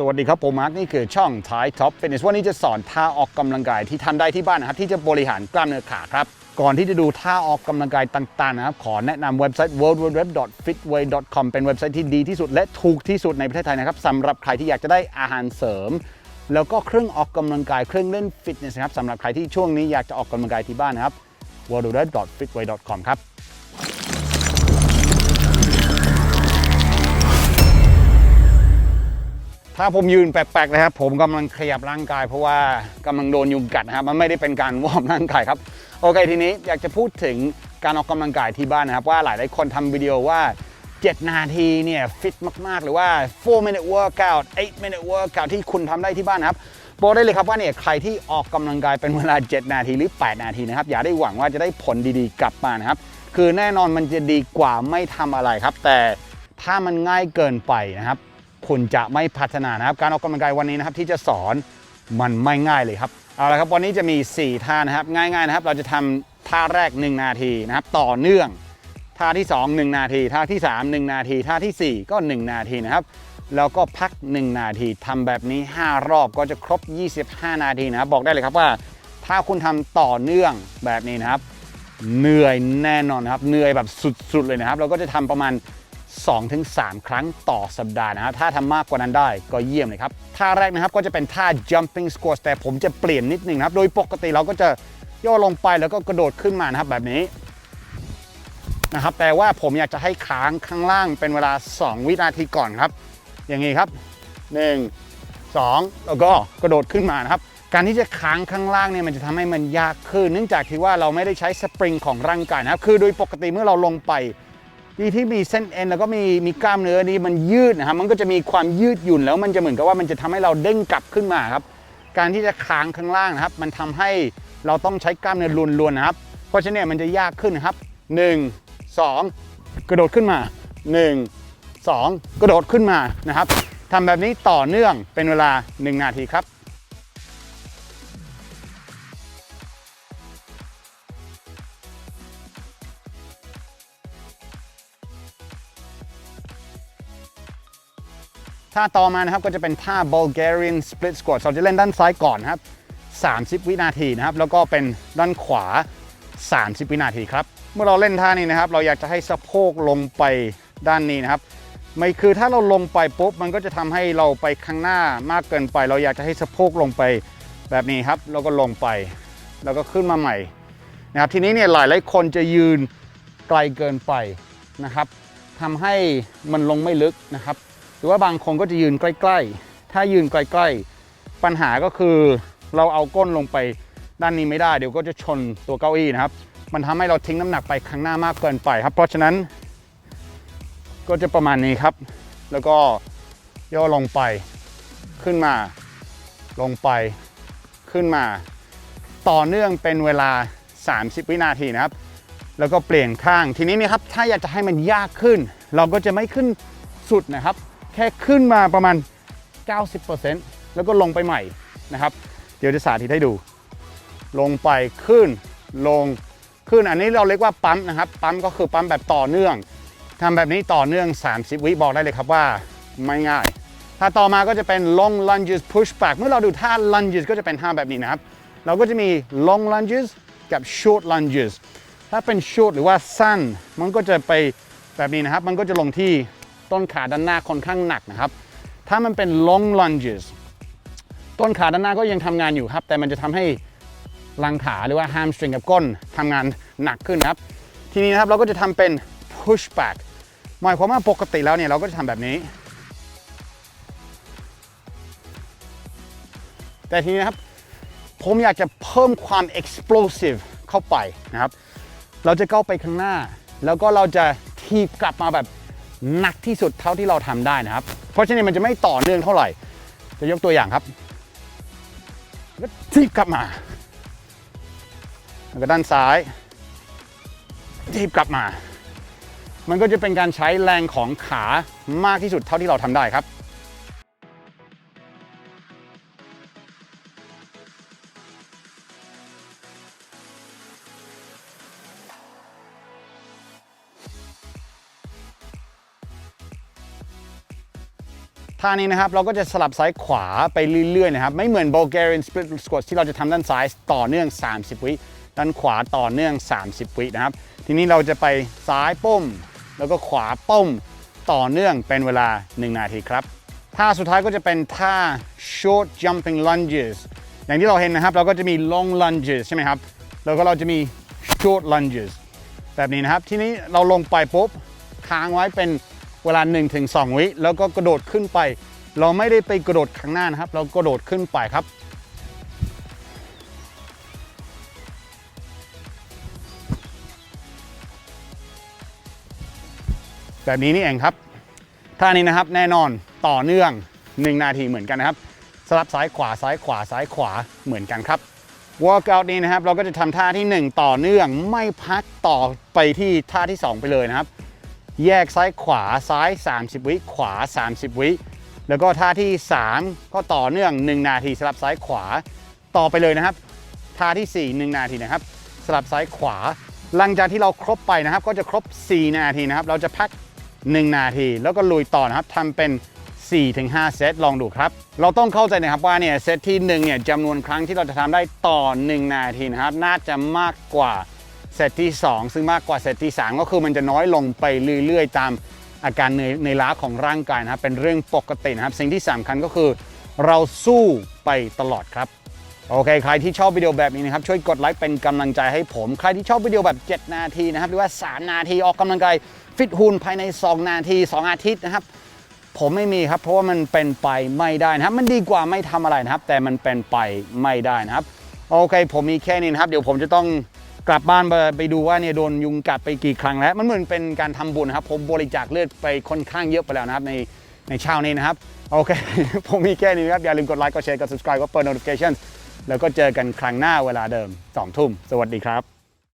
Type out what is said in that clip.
สวัสดีครับ ผมมาร์คนี่คือช่อง Thai Top Fitness วันนี้จะสอนท่าออกกำลังกายที่ทำได้ที่บ้านนะครับ ที่จะบริหารกล้ามเนื้อขาครับ ก่อนที่จะดูท่าออกกำลังกายต่างๆนะครับ ขอแนะนำเว็บไซต์ worldwide.fitway.com เป็นเว็บไซต์ที่ดีที่สุดและถูกที่สุดในประเทศไทยนะครับสำหรับใครที่อยากจะได้อาหารเสริม แล้วก็เครื่องออกกำลังกายเครื่องเล่นฟิตเนสนะครับสำหรับใครที่ช่วงนี้อยากจะออกกำลังกายที่บ้านนะครับ worldwide.fitway.com ครับ ถ้าผมยืนแปลกๆนะครับ ผมกำลังขยับร่างกาย เพราะว่ากำลังโดนยุงกัดนะครับ มันไม่ได้เป็นการวอร์มร่างกายครับโอเคทีนี้อยากจะพูดถึงการออกกำลังกายที่บ้านนะครับ ว่าหลายๆคนทำวิดีโอว่า 7 นาทีเนี่ยฟิตมากๆ หรือว่า 4 minute workout 8 minute workout ที่คุณทำได้ที่บ้านนะครับบอกได้เลยครับว่าเนี่ยใครที่ออกกำลังกายเป็นเวลา 7 นาทีหรือ 8 นาทีนะครับ อย่าได้หวังว่าจะได้ผลดีๆกลับมานะครับ คือแน่นอนมันจะดีกว่าไม่ทำอะไรครับ แต่ถ้ามันง่ายเกินไปนะครับ คุณจะไม่พัฒนานะครับ การออกกำลังกายวันนี้นะครับที่จะสอนมันไม่ง่ายเลยครับเอาละครับวันนี้จะมี 4 ท่านะครับง่ายๆนะครับ เราจะทำท่าแรก 1 นาทีนะครับ ต่อเนื่องท่าที่ 2 1 นาที ท่าที่ 3 1 นาที ท่าทีสี่4 ก็ 1 นาทีนะครับแล้วก็พัก 1 นาทีทำแบบนี้ 5 รอบก็จะครบ 25 นาทีนะครับบอกได้เลยครับว่า ถ้าคุณทำต่อเนื่องแบบนี้นะครับ เหนื่อยแน่นอนนะครับเหนื่อยแบบสุดๆเลยนะครับ เราก็จะทำประมาณ 2-3 ครั้งต่อสัปดาห์นะครับถ้าทำมากกว่านั้นได้ก็เยี่ยมเลยครับ ท่าแรกนะครับก็จะเป็นท่า jumping squats แต่ผมจะเปลี่ยนนิดนึงนะครับ โดยปกติเราก็จะย่อลงไปแล้วก็กระโดดขึ้นมานะครับแบบนี้นะครับแต่ว่าผมอยากจะให้ค้างข้างล่างเป็นเวลา 2 วินาทีก่อนครับ อย่างนี้ครับ 1 2 แล้วก็กระโดดขึ้นมานะครับ การที่จะค้างข้างล่างเนี่ยมันจะทำให้มันยากขึ้น เนื่องจากที่ว่าเราไม่ได้ใช้สปริงของร่างกายนะครับ คือโดยปกติเมื่อเราลงไป ที่ที่มีเส้นเอ็นแล้วก็มีมีกล้ามเนื้อนี้มันยืดนะครับ มันก็จะมีความยืดหยุ่นแล้วมันจะเหมือนกับว่ามันจะทำให้เราเด้งกลับขึ้นมาครับ การที่จะค้างข้างล่างนะครับ มันทำให้เราต้องใช้กล้ามเนื้อล้วนๆนะครับ เพราะฉะนั้นมันจะยากขึ้นนะครับ 1 2 กระโดดขึ้นมา 1 2 กระโดดขึ้นมานะครับทำแบบนี้ต่อเนื่องเป็นเวลา 1 นาทีครับ ท่าต่อมานะครับก็จะเป็นท่า Bulgarian Split Squat เราจะเล่นด้านซ้ายก่อนครับ 30 วินาทีนะครับ แล้วก็เป็นด้านขวา 30 วินาทีครับ เมื่อเราเล่นท่านี้นะครับ เราอยากจะให้สะโพกลงไปด้านนี้นะครับไม่คือถ้าเราลงไปปุ๊บมันก็จะทำให้เราไปข้างหน้ามากเกินไป เราอยากจะให้สะโพกลงไปแบบนี้ครับ แล้วก็ลงไป แล้วก็ขึ้นมาใหม่นะครับทีนี้เนี่ยหลายหลายคนจะยืนไกลเกินไปนะครับทำให้มันลงไม่ลึกนะครับ หรือว่าบางคนก็จะยืนใกล้ ๆ ถ้ายืนใกล้ ๆ ปัญหาก็คือเราเอาก้นลงไปด้านนี้ไม่ได้เดี๋ยวก็จะชนตัวเก้าอี้นะครับ มันทำให้เราทิ้งน้ำหนักไปข้างหน้ามากเกินไปครับ เพราะฉะนั้น ก็จะประมาณนี้ครับ แล้วก็ย่อลงไปขึ้นมา ลงไปขึ้นมา ต่อเนื่องเป็นเวลา 30 วินาทีนะครับ แล้วก็เปลี่ยนข้างทีนี้นี่ยครับถ้าอยากจะให้มันยากขึ้น เราก็จะไม่ขึ้นสุดนะครับ ค่ขึ้นมาประมาณ 90%แล้วก็ลงไปใหม่นะครับ เดี๋ยวจะสาธิตให้ดู ลงไปขึ้นลงขึ้นอันนี้เราเรียกว่าปั๊มนะครับ ปั๊มก็คือปั๊มแบบต่อเนื่องทำแบบนี้ต่อเนื่อง 30 วิบอกได้เลยครับว่าไม่ง่าย ถ้าต่อมาก็จะเป็น long lunges push back เมื่อเราดูท่า lunges ก็จะเป็นท่าแบบนี้นะครับ เราก็จะมี long lunges กับ short lunges ถ้าเป็น short หรือว่าสั้น มันก็จะไปแบบนี้นะครับ มันก็จะลงที่ ต้นขาด้านหน้าค่อนข้างหนักนะครับ ถ้ามันเป็น long lunges ต้นขาด้านหน้าก็ยังทำงานอยู่ครับ แต่มันจะทำให้รังขาหรือว่า hamstring กับก้นทำงานหนักขึ้นครับ ทีนี้นะครับเราก็จะทำเป็น push back หมายความว่าปกติแล้วเนี่ยเราก็จะทำแบบนี้ แต่ทีนี้นครับผมอยากจะเพิ่มความ explosive เข้าไปนะครับ เราจะก้าวไปข้างหน้า แล้วก็เราจะทีบกลับมาแบบ หนักที่สุดเท่าที่เราทำได้นะครับ เพราะฉะนั้นมันจะไม่ต่อเนื่องเท่าไหร่ จะยกตัวอย่างครับแล้วทีบกลับมาแล้วก็ด้านซ้ายทีบกลับมา มันก็จะเป็นการใช้แรงของขามากที่สุดเท่าที่เราทำได้ครับ ท่านี้นะครับเราก็จะสลับซ้ายขวาไปเรื่อยๆนะครับไม่เหมือน Bulgarian split squat ที่เราจะทำด้านซ้ายต่อเนื่อง 30 วิด้านขวาต่อเนื่อง 30 วินะครับ ทีนี้เราจะไปซ้ายป้ม แล้วก็ขวาป้มต่อเนื่องเป็นเวลา 1 นาทีครับท่าสุดท้ายก็จะเป็นท่า short jumping lunges อย่างที่เราเห็นนะครับ เราก็จะมี long lunges ใช่ไหมครับ แล้วก็เราจะมี short lunges แบบนี้นะครับ ทีนี้เราลงไปปุ๊บค้างไว้เป็น เวลา 1-2 วิ แล้วก็กระโดดขึ้นไป เราไม่ได้ไปกระโดดข้างหน้านะครับ เรากระโดดขึ้นไปครับ แบบนี้นี่เองครับท่านี้นะครับแน่นอนต่อเนื่อง 1 นาทีเหมือนกันนะครับสลับซ้ายขวาซ้ายขวาซ้ายขวาเหมือนกันครับ workout นี้นะครับเราก็จะทำท่าที่ 1 ต่อเนื่องไม่พักต่อไปที่ท่าที่ 2 ไปเลยนะครับ แยกซ้ายขวาซ้าย 30 วิขวา 30 วิแล้วก็ท่าที่ 3 ก็ต่อเนื่อง 1 นาทีสลับซ้ายขวาต่อไปเลยนะครับ ท่าที่ 4 1 นาทีนะครับ สลับซ้ายขวา หลังจากที่เราครบไปนะครับ ก็จะครบ 4 นาทีนะครับ เราจะพัก 1 นาที แล้วก็ลุยต่อนะครับทำเป็น 4-5 เซตลองดูครับ เราต้องเข้าใจนะครับว่าเนี่ยเซตที่1เนี่ยจำนวนครั้งที่เราจะทำได้ต่อ 1 นาทีนะครับ น่าจะมากกว่า เซตที่ 2 ซึ่งมากกว่าเซตที่ 3 ก็คือมันจะน้อยลงไปเรื่อยๆ ตามอาการเหนื่อยในล้าของร่างกายนะครับเป็นเรื่องปกตินะครับ สิ่งที่สำคัญก็คือ เราสู้ไปตลอดครับ โอเค ใครที่ชอบวิดีโอแบบนี้นะครับ ช่วยกดไลค์เป็นกำลังใจให้ผม ใครที่ชอบวิดีโอแบบ 7 นาทีนะครับ หรือว่า 3 นาทีออกกำลังกายฟิตหุ่นภายใน 2 นาที 2 อาทิตย์นะครับ ผมไม่มีครับ เพราะว่ามันเป็นไปไม่ได้นะครับ มันดีกว่าไม่ทำอะไรนะครับ แต่มันเป็นไปไม่ได้นะครับ โอเค ผมมีแค่นี้นะครับ เดี๋ยวผมจะต้อง กลับบ้านไปไปดูว่าเนี่ยโดนยุงกัดไปกี่ครั้งแล้ว มันเหมือนเป็นการทำบุญครับ ผมบริจาคเลือดไปค่อนข้างเยอะไปแล้วนะครับในในเช้านี้นะครับ โอเค ผมมีแค่นี้นะครับ อย่าลืมกดไลค์กดแชร์กด subscribe กดเปิด notification แล้วก็เจอกันครั้งหน้าเวลาเดิม2ทุ่มสวัสดีครับ